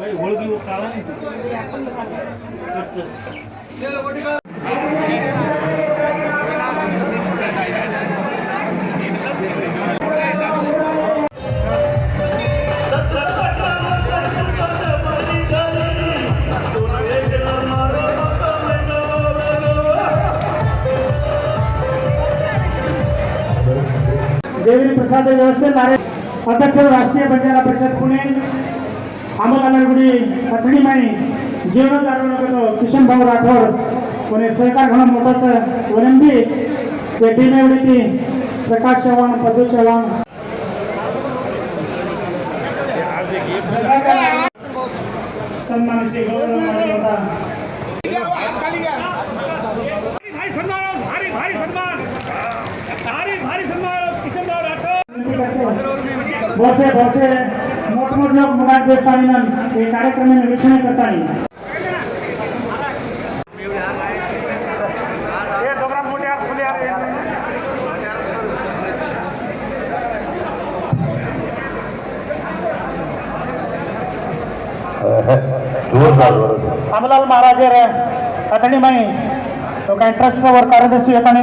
होळगी काळा नाही. देवी प्रसाद व्यवस्थे अध्यक्ष राष्ट्रीय बंजारा परिषद पुणे. આંબાલાલગુડી પથડીમાંની જીર્ણોદ્ધારનો તો કિશનભાઉ રાઠોડ અને સહકાર ઘણો મોટો છે ઓલમ્બી એ ટીમેવડીથી પ્રકાશ ચૌહાણ પદુ ચૌહાણ સન્માનસી ગૌરવ મળતા બસે બસે પ્રમુખ લોક મુગાટભાઈ कार्यक्रम એ કાર્યક્રમને નિરીક્ષણ કરતા अमलाल महाराज अतणी माने तो काय ट्रस्टवर कार्यदर्शी येताना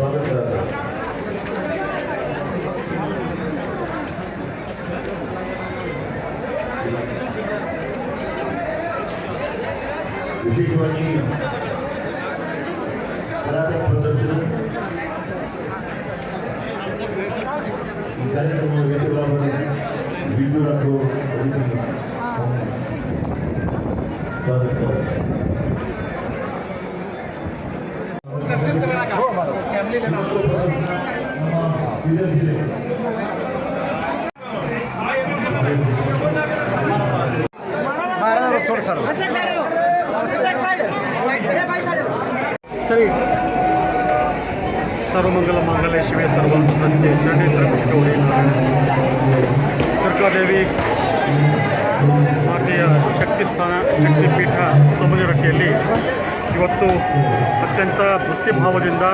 स्वागत करायचं विशेषवाणी मराठा प्रदर्शन कार्यक्रम व्यक्तीप्रमाणे बिजू राठोड स्वागत करा ಸರಿ ಸರ್ವಮಂಗಲ ಮಂಗಲ ಶಿವೆ ಸರ್ವಂತ ಸತ್ಯ ಚಂಡೇಂದ್ರ ಗೌರಿ ದುರ್ಗಾದೇವಿ ಭಾರತೀಯ ಶಕ್ತಿ ಸ್ಥಾನ ಶಕ್ತಿಪೀಠ ಸಮುದ್ರಕ್ಕೆಯಲ್ಲಿ ಇವತ್ತು ಅತ್ಯಂತ ಭಕ್ತಿಭಾವದಿಂದ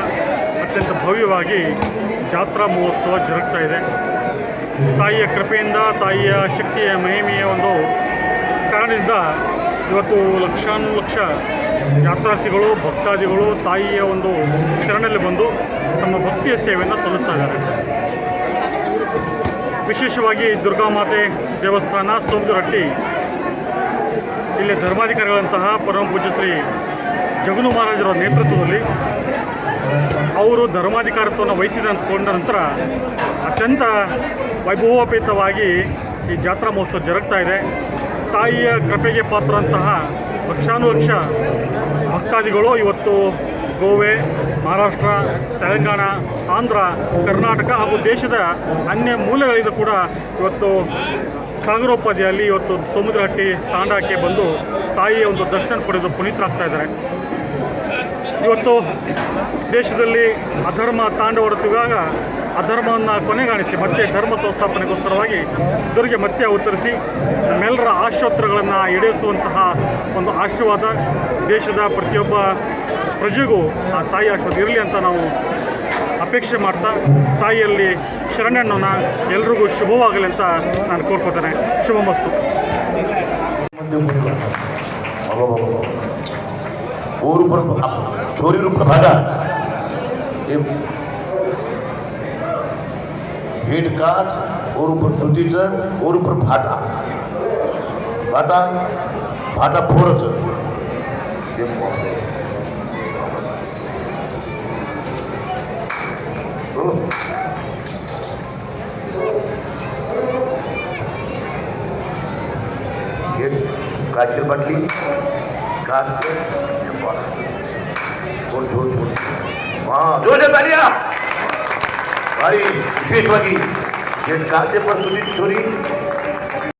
ಅತ್ಯಂತ ಭವ್ಯವಾಗಿ ಜಾತ್ರಾ ಮಹೋತ್ಸವ ಜರುಗ್ತಾ ಇದೆ. ತಾಯಿಯ ಕೃಪೆಯಿಂದ, ತಾಯಿಯ ಶಕ್ತಿಯ ಮಹಿಮೆಯ ಒಂದು ಕಾರಣದಿಂದ ಇವತ್ತು ಲಕ್ಷಾನು ಲಕ್ಷ ಯಾತ್ರಾರ್ಥಿಗಳು, ಭಕ್ತಾದಿಗಳು ತಾಯಿಯ ಒಂದು ಶರಣಲ್ಲಿ ಬಂದು ತಮ್ಮ ಭಕ್ತಿಯ ಸೇವೆಯನ್ನು ಸಲ್ಲಿಸ್ತಾ ಇದ್ದಾರೆ. ವಿಶೇಷವಾಗಿ ದುರ್ಗಾಮಾತೆ ದೇವಸ್ಥಾನ ಸೋಮದುರಟ್ಟಿ ಇಲ್ಲಿ ಧರ್ಮಾಧಿಕಾರಿಗಳಂತಹ ಪರಮ ಪೂಜ್ಯ ಶ್ರೀ ಜಗನು ಮಹಾರಾಜರ ನೇತೃತ್ವದಲ್ಲಿ ಅವರು ಧರ್ಮಾಧಿಕಾರತ್ವವನ್ನು ವಹಿಸಿದಂತ ನಂತರ ಅತ್ಯಂತ ವೈಭವೋಪೇತವಾಗಿ ಈ ಜಾತ್ರಾ ಮಹೋತ್ಸವ ಜರುಗ್ತಾ ಇದೆ. ತಾಯಿಯ ಕೃಪೆಗೆ ಪಾತ್ರಂತಹ ಲಕ್ಷಾನುಲಕ್ಷ ಭಕ್ತಾದಿಗಳು ಇವತ್ತು ಗೋವೆ, ಮಹಾರಾಷ್ಟ್ರ, ತೆಲಂಗಾಣ, ಆಂಧ್ರ, ಕರ್ನಾಟಕ ಹಾಗೂ ದೇಶದ ಅನ್ಯ ಮೂಲೆಗಳಿಂದ ಕೂಡ ಇವತ್ತು ಸಾಗರೋಪಾದಿಯಲ್ಲಿ ಇವತ್ತು ಸಮುದ್ರಹಟ್ಟಿ ತಾಂಡಕ್ಕೆ ಬಂದು ತಾಯಿಯ ಒಂದು ದರ್ಶನ ಪಡೆದು ಪುನೀತರಾಗ್ತಾ ಇದ್ದಾರೆ. ಇವತ್ತು ದೇಶದಲ್ಲಿ ಅಧರ್ಮ ತಾಂಡವಡುತ್ತಿರುವಾಗ ಅಧರ್ಮವನ್ನು ಕೊನೆಗಾಣಿಸಿ ಮತ್ತೆ ಧರ್ಮ ಸಂಸ್ಥಾಪನೆಗೋಸ್ಕರವಾಗಿ ದುರ್ಗೆ ಮತ್ತೆ ಉತ್ತರಿಸಿ ನಮ್ಮೆಲ್ಲರ ಆಶೋತ್ತರಗಳನ್ನು ಈಡೇರಿಸುವಂತಹ ಒಂದು ಆಶೀರ್ವಾದ ದೇಶದ ಪ್ರತಿಯೊಬ್ಬ ಪ್ರಜೆಗೂ ಆ ತಾಯಿ ಆಶೀರ್ವಾದ ಇರಲಿ ಅಂತ ನಾವು ಅಪೇಕ್ಷೆ ಮಾಡ್ತಾ ತಾಯಿಯಲ್ಲಿ ಶರಣಣ್ಣನ ಎಲ್ರಿಗೂ ಶುಭವಾಗಲಿ ಅಂತ ನಾನು ಕೋರ್ಕೋತೇನೆ. ಶುಭ ಮಸ್ತು और ऊपर छोरी ऊपर भागा। भेट काच और ऊपर सूती और ऊपर भाटा। भाटा भाटा फोड़ काचल बटली काचल वाला छोड़ छोड़ छोड़ हाँ जोर से तालियां भाई विशेषवा की ये कहाँ से पर सुनी छोरी